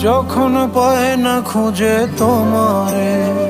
যখন পায় না খুঁজে তোমারে।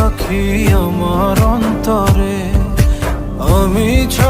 রাখি আমার অন্তরে। আমি ছড়া